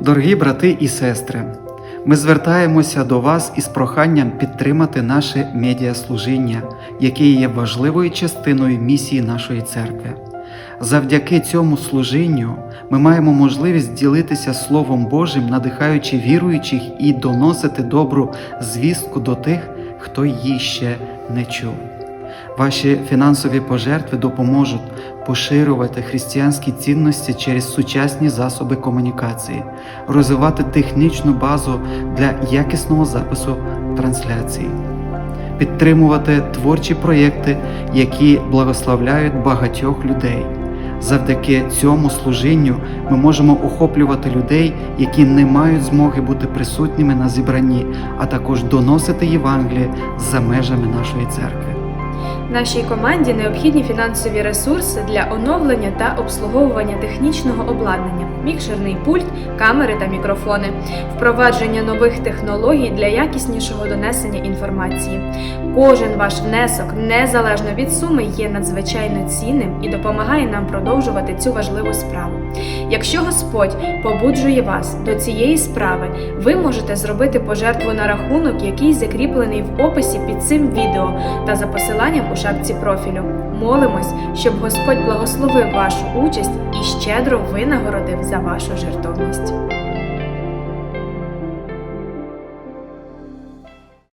Дорогі брати і сестри, ми звертаємося до вас із проханням підтримати наше медіаслужіння, яке є важливою частиною місії нашої церкви. Завдяки цьому служінню ми маємо можливість ділитися Словом Божим, надихаючи віруючих і доносити добру звістку до тих, хто її ще не чув. Ваші фінансові пожертви допоможуть поширювати християнські цінності через сучасні засоби комунікації, розвивати технічну базу для якісного запису трансляції, підтримувати творчі проєкти, які благословляють багатьох людей. Завдяки цьому служінню ми можемо охоплювати людей, які не мають змоги бути присутніми на зібранні, а також доносити Євангеліє за межами нашої церкви. Нашій команді необхідні фінансові ресурси для оновлення та обслуговування технічного обладнання, мікшерний пульт, камери та мікрофони, впровадження нових технологій для якіснішого донесення інформації. Кожен ваш внесок, незалежно від суми, є надзвичайно цінним і допомагає нам продовжувати цю важливу справу. Якщо Господь побуджує вас до цієї справи, ви можете зробити пожертву на рахунок, який закріплений в описі під цим відео та за посиланням шапці профілю. Молимось, щоб Господь благословив вашу участь і щедро винагородив за вашу жертовність.